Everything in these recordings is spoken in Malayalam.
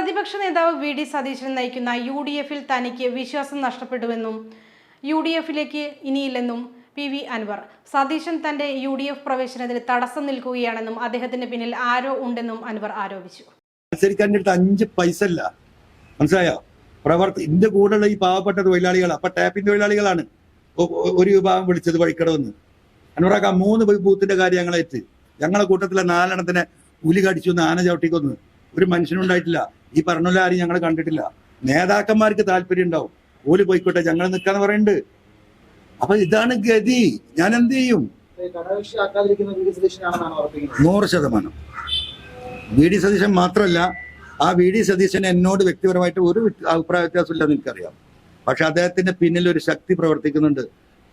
പ്രതിപക്ഷ നേതാവ് വി ഡി സതീശൻ നയിക്കുന്ന യു ഡി എഫിൽ തനിക്ക് വിശ്വാസം നഷ്ടപ്പെട്ടുവെന്നും യു ഡി എഫിലേക്ക് ഇനിയില്ലെന്നും പി വി അൻവർ. സതീശൻ തന്റെ യു ഡി എഫ് പ്രവേശനത്തിന് തടസ്സം നിൽക്കുകയാണെന്നും അദ്ദേഹത്തിന് പിന്നിൽ ആരോ ഉണ്ടെന്നും അൻവർ ആരോപിച്ചു. അഞ്ച് പൈസ ഇല്ല മനസ്സിലായോ? പ്രവർത്തി ഇതിന്റെ കൂടെയുള്ള ഈ പാവപ്പെട്ട തൊഴിലാളികൾ അപ്പൊ ടാപ്പിന്റെ തൊഴിലാളികളാണ്. ഒരു വിഭാഗം വിളിച്ചത് വഴിക്കടവെന്ന്. അൻവറാക്ക മൂന്ന് ബൂത്തിന്റെ കാര്യം ഞങ്ങളേറ്റ് ഞങ്ങളെ കൂട്ടത്തിലെ നാലെണ്ണത്തിനെ പുലി കടിച്ചു ആന ചവിട്ടിക്കൊന്ന്. ഒരു മനുഷ്യനുണ്ടായിട്ടില്ല ഈ പറഞ്ഞ ആരും ഞങ്ങൾ കണ്ടിട്ടില്ല. നേതാക്കന്മാർക്ക് താല്പര്യം ഉണ്ടാവും. ഓൽ പോയിക്കോട്ടെ ഞങ്ങൾ നിൽക്കാന്ന് പറയുന്നുണ്ട് അപ്പൊ ഇതാണ് ഗതി. ഞാൻ എന്ത് ചെയ്യും? നൂറ് ശതമാനം. വി ഡി സതീശൻ മാത്രമല്ല ആ വി ഡി സതീശൻ എന്നോട് വ്യക്തിപരമായിട്ട് ഒരു അഭിപ്രായ വ്യത്യാസമില്ലെന്ന് എനിക്കറിയാം. പക്ഷെ അദ്ദേഹത്തിന്റെ പിന്നിൽ ഒരു ശക്തി പ്രവർത്തിക്കുന്നുണ്ട്.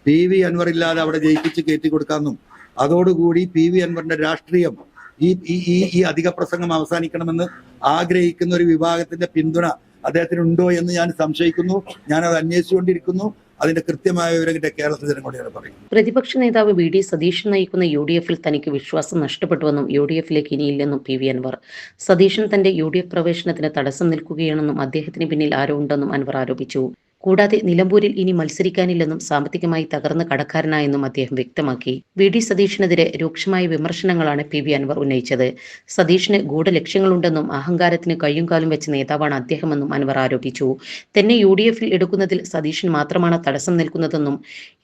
പി വി അൻവർ ഇല്ലാതെ അവിടെ ജയിപ്പിച്ച് കയറ്റി കൊടുക്കാമെന്നും അതോടുകൂടി പി വി അൻവറിന്റെ രാഷ്ട്രീയം ഈ ഈ ഈ അധിക പ്രസംഗം അവസാനിക്കണമെന്ന് ആഗ്രഹിക്കുന്ന ഒരു വിഭാഗത്തിന്റെ പിന്തുണ അദ്ദേഹത്തിന് ഉണ്ടോ എന്ന് ഞാൻ സംശയിക്കുന്നു. ഞാൻ അത് അന്വേഷിച്ചുകൊണ്ടിരിക്കുന്നു. അതിന്റെ കൃത്യമായ വിവരങ്ങളുടെ കേരളത്തിൽ ജനങ്ങളോട് ഞാൻ പറയും. പ്രതിപക്ഷ നേതാവ് വി ഡി സതീശൻ നയിക്കുന്ന യു ഡി എഫിൽ തനിക്ക് വിശ്വാസം നഷ്ടപ്പെട്ടുവെന്നും യു ഡി എഫിലേക്ക് ഇനിയില്ലെന്നും പി വി അൻവർ. സതീശൻ തന്റെ യു ഡി എഫ് പ്രവേശനത്തിന് തടസ്സം നിൽക്കുകയാണെന്നും അദ്ദേഹത്തിന് പിന്നിൽ ആരോ ഉണ്ടെന്നും അൻവർ ആരോപിച്ചു. കൂടാതെ നിലമ്പൂരിൽ ഇനി മത്സരിക്കാനില്ലെന്നും സാമ്പത്തികമായി തകർന്ന കടക്കാരനായെന്നും അദ്ദേഹം വ്യക്തമാക്കി. വി. ഡി. സതീഷിനെതിരെ രൂക്ഷമായ വിമർശനങ്ങളാണ് പി. വി. അൻവർ ഉന്നയിച്ചത്. സതീഷിന് ഗൂഢലക്ഷ്യങ്ങളുണ്ടെന്നും അഹങ്കാരത്തിന് കയ്യും കാലും വെച്ച നേതാവാണ് അദ്ദേഹമെന്നും അൻവർ ആരോപിച്ചു. തന്നെ യു. ഡി. എഫിൽ എടുക്കുന്നതിൽ സതീശൻ മാത്രമാണ് തടസ്സം നിൽക്കുന്നതെന്നും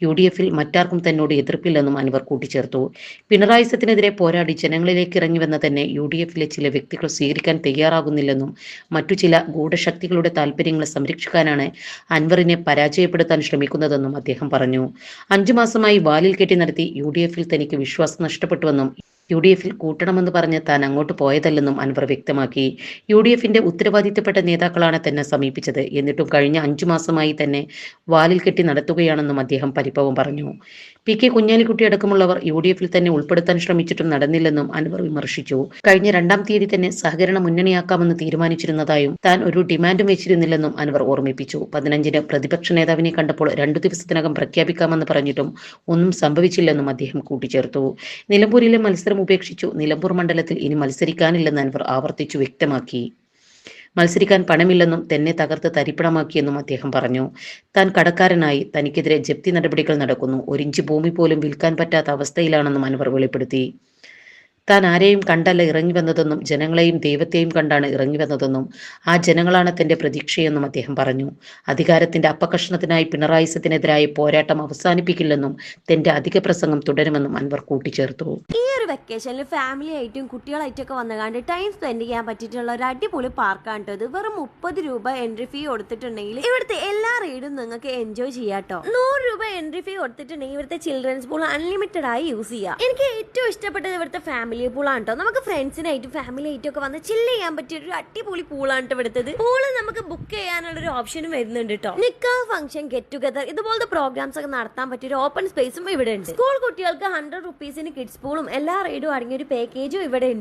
യു. ഡി. എഫിൽ മറ്റാർക്കും തന്നോട് എതിർപ്പില്ലെന്നും അൻവർ കൂട്ടിച്ചേർത്തു. പിണറായി സത്തിനെതിരെ പോരാടി ജനങ്ങളിലേക്ക് ഇറങ്ങിവെന്ന തന്നെ യു. ഡി. എഫിലെ ചില വ്യക്തികൾ സ്വീകരിക്കാൻ തയ്യാറാകുന്നില്ലെന്നും മറ്റു ചില ഗൂഢശക്തികളുടെ താൽപര്യങ്ങളെ സംരക്ഷിക്കാനാണ് അൻവറിനെ പരാജയപ്പെടുത്താൻ ശ്രമിക്കുന്നതെന്നും അദ്ദേഹം പറഞ്ഞു. അഞ്ചു മാസമായി വാലിൽ കെട്ടി നടത്തി യു തനിക്ക് വിശ്വാസം നഷ്ടപ്പെട്ടുവെന്നും യു ഡി എഫിൽ കൂട്ടണമെന്ന് പറഞ്ഞ് താൻ അങ്ങോട്ട് പോയതല്ലെന്നും അൻവർ വ്യക്തമാക്കി. യു ഡി എഫിന്റെ ഉത്തരവാദിത്തപ്പെട്ട നേതാക്കളാണ് തന്നെ സമീപിച്ചത്. എന്നിട്ടും കഴിഞ്ഞ അഞ്ചു മാസമായി തന്നെ വാലിൽ കെട്ടി നടത്തുകയാണെന്നും അദ്ദേഹം പരിഭവം പറഞ്ഞു. പി കെ കുഞ്ഞാലിക്കുട്ടി അടക്കമുള്ളവർ യു ഡി എഫിൽ തന്നെ ഉൾപ്പെടുത്താൻ ശ്രമിച്ചിട്ടും നടന്നില്ലെന്നും അൻവർ വിമർശിച്ചു. കഴിഞ്ഞ രണ്ടാം തീയതി തന്നെ സഹകരണ മുന്നണിയാക്കാമെന്ന് തീരുമാനിച്ചിരുന്നതായും താൻ ഒരു ഡിമാൻഡും വെച്ചിരുന്നില്ലെന്നും അൻവർ ഓർമ്മിപ്പിച്ചു. പതിനഞ്ചിന് പ്രതിപക്ഷ നേതാവിനെ കണ്ടപ്പോൾ രണ്ടു ദിവസത്തിനകം പ്രഖ്യാപിക്കാമെന്ന് പറഞ്ഞിട്ടും ഒന്നും സംഭവിച്ചില്ലെന്നും അദ്ദേഹം കൂട്ടിച്ചേർത്തു. നിലമ്പൂരിലെ മത്സരം ഉപേക്ഷിച്ചു. നിലമ്പൂർ മണ്ഡലത്തിൽ ഇനി മത്സരിക്കാനില്ലെന്ന് അൻവർ ആവർത്തിച്ചു വ്യക്തമാക്കി. മത്സരിക്കാൻ പണമില്ലെന്നും തന്നെ തകർത്ത് തരിപ്പണമാക്കിയെന്നും അദ്ദേഹം പറഞ്ഞു. താൻ കടക്കാരനായി തനിക്കെതിരെ ജപ്തി നടപടികൾ നടക്കുന്നു. ഒരിഞ്ച് ഭൂമി പോലും വിൽക്കാൻ പറ്റാത്ത അവസ്ഥയിലാണെന്നും അൻവർ വെളിപ്പെടുത്തി. താൻ ആരെയും കണ്ടല്ല ഇറങ്ങി വന്നതെന്നും ജനങ്ങളെയും ദൈവത്തെയും കണ്ടാണ് ഇറങ്ങി വന്നതെന്നും ആ ജനങ്ങളാണ് തന്റെ പ്രതീക്ഷയെന്നും അദ്ദേഹം പറഞ്ഞു. അധികാരത്തിന്റെ അപ്പകഷ്ണത്തിനായി പിണറായി സത്തിനെതിരായ പോരാട്ടം അവസാനിപ്പിക്കില്ലെന്നും തന്റെ അധിക പ്രസംഗം തുടരുമെന്നും അൻവർ കൂട്ടിച്ചേർത്തു. ഈ ഒരു വെക്കേഷനിൽ ഫാമിലി ആയിട്ടും കുട്ടികളായിട്ടും ഒക്കെ വന്നുകാണ്ട് ടൈം സ്പെൻഡ് ചെയ്യാൻ പറ്റിയിട്ടുള്ള ഒരു അടിപൊളി പാർക്കാണ് ഇത്. വെറും മുപ്പത് രൂപ എൻട്രി ഫീ കൊടുത്തിട്ടുണ്ടെങ്കിൽ ഇവിടുത്തെ എല്ലാ റൈഡും നിങ്ങൾക്ക് എൻജോയ് ചെയ്യാട്ടോ നൂറ് രൂപ എൻട്രി ഫീ കൊടുത്തിട്ടുണ്ടെങ്കിൽ ഇവിടുത്തെ ചിൽഡ്രൻസ് പൂൾ അൺലിമിറ്റഡ് ആയി യൂസ് ചെയ്യാം. എനിക്ക് ഏറ്റവും ഇഷ്ടപ്പെട്ടത് ഇവിടുത്തെ ഫാമിലി പൂളാണ് കേട്ടോ നമുക്ക് ഫ്രണ്ട്സിനായിട്ടും ഫാമിലി ആയിട്ടും ഒക്കെ വന്ന് ചില്ല് ചെയ്യാൻ പറ്റിയ ഒരു അടിപൊളി പൂളാണ് ട്ടോ എടുത്തത് പൂൾ നമുക്ക് ബുക്ക് ചെയ്യാനുള്ള ഒരു ഓപ്ഷനും വരുന്നുണ്ട് കേട്ടോ നിക്ക ഫംഗ്ഷൻ ഗെറ്റ് ടുഗദർ ഇതുപോലത്തെ പ്രോഗ്രാംസ് ഒക്കെ നടത്താൻ പറ്റിയ ഒരു ഓപ്പൺ സ്പേസും ഇവിടെ ഉണ്ട് സ്കൂൾ കുട്ടികൾക്ക് ഹൺഡ്രഡ് റുപ്പീസിന് കിഡ്സ് പൂളും എല്ലാ റൈഡും അടങ്ങിയ ഒരു പാക്കേജും ഇവിടെ ഉണ്ട്